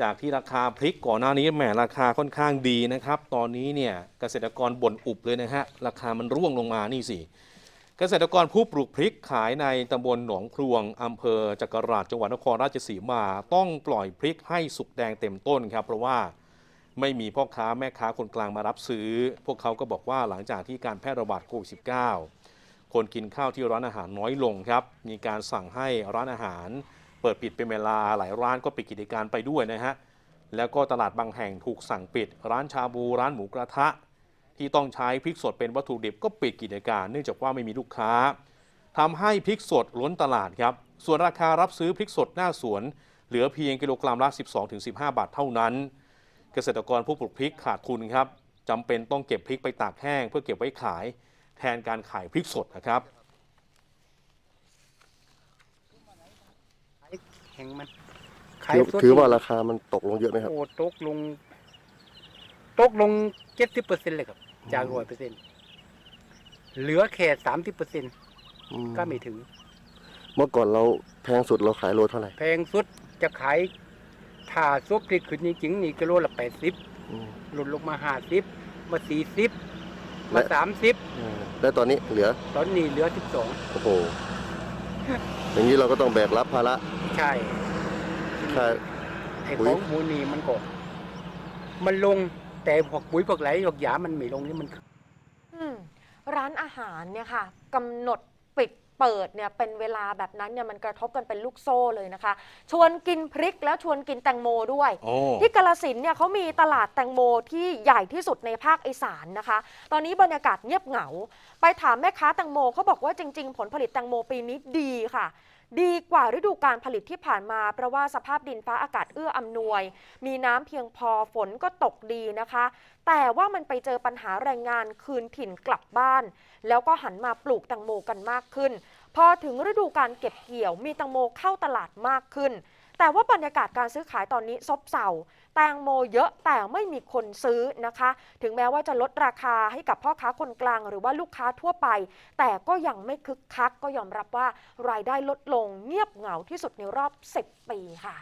จากที่ราคาพริกก่อนหน้านี้แหมราคาค่อนข้างดีนะครับ ตอนนี้เนี่ยเกษตรกรบ่นอุบเลยนะฮะราคามันร่วงลงมานี่สิเกษตรกรผู้ปลูกพริกขายในตำบลหนองพลวงอำเภอจักราชจังหวัดนครราชสีมา ต้องปล่อยพริกให้สุกแดงเต็มต้นครับ เพราะว่าไม่มีพ่อค้าแม่ค้าคนกลางมารับซื้อ พวกเขาก็บอกว่าหลังจากที่การแพร่ระบาดโควิด -19 คนกินข้าวที่ร้านอาหารน้อยลงครับ มีการสั่งให้ร้านอาหาร เปิดปิดเป็นเวลาหลายร้านก็ปิดกิจการไปด้วยนะฮะแล้วก็ตลาดบางแห่งถูกสั่งปิด ร้านชาบู ร้านหมูกระทะ ที่ต้องใช้พริกสดเป็นวัตถุดิบก็ปิดกิจการ เนื่องจากว่าไม่มีลูกค้าทำให้พริกสดล้นตลาดครับส่วนราคารับซื้อพริกสดหน้าสวน เหลือเพียงกิโลกรัมละ 12-15 บาทเท่านั้น เกษตรกรผู้ปลูกพริกขาดทุนครับจำเป็นต้องเก็บพริกไปตากแห้ง เพื่อเก็บไว้ขาย แทนการขายพริกสดนะครับ แข็งมันขายถือสดถือว่าราคามันตกลงเยอะไหมครับ โอ้ตกลง ตกลงเจ็ดสิบเปอร์เซ็นต์เลยครับ จากอืมร้อยเปอร์เซ็นต์เหลือแค่สามสิบเปอร์เซ็นต์อืมก็ไม่ถึง เมื่อก่อนเราแพงสุดเราขายโลเท่าไหร่ แพงสุดจะขายถ้าซุปที่ขึ้นจริงๆนี่กิโลละแปดสิบอืมหลุดลงมาห้าสิบมาสี่สิบและมาสามสิบเออแล้วตอนนี้เหลือ ตอนนี้เหลือสิบสองโอ้โหอย่างนี้เราก็ต้องแบกรับภาระ ใช่ค่าไอ้ปุ๋ขย องหมูนี่มันก็มันลงแต่พวกปุ๋ยพวกไหลพวกยามันไม่ลงนี่มัน อืมร้านอาหารเนี่ยค่ะกำหนดปิดเปิดเนี่ยเป็นเวลาแบบนั้นเนี่ยมันกระทบกันเป็นลูกโซ่เลยนะคะ ชวนกินพริกแล้วชวนกินแตงโมด้วย โอ้ ที่กาลสินธุ์เนี่ยเขามีตลาดแตงโมที่ใหญ่ที่สุดในภาคอีสานนะคะ ตอนนี้บรรยากาศเงียบเหงา ไปถามแม่ค้าแตงโมเขาบอกว่าจริง ๆ ผลผลิตแตงโมปีนี้ดีค่ะ ดีกว่าฤดูการผลิตที่ผ่านมา เพราะว่าสภาพดินฟ้าอากาศเอื้ออำนวย มีน้ำเพียงพอฝนก็ตกดีนะคะ แต่ว่ามันไปเจอปัญหาแรงงานคืนถิ่นกลับบ้าน แล้วก็หันมาปลูกตังโมกันมากขึ้น พอถึงฤดูการเก็บเกี่ยวมีตังโมเข้าตลาดมากขึ้น แต่ว่าบรรยากาศการซื้อขายตอนนี้ซบเซาแตงโมเยอะแต่ไม่มีคนซื้อนะคะ ถึงแม้ว่าจะลดราคาให้กับพ่อค้าคนกลาง หรือว่าลูกค้าทั่วไป แต่ก็ยังไม่คึกคักก็ยอมรับว่ารายได้ลดลงเงียบเหงาที่สุดในรอบ 10 ปีค่ะ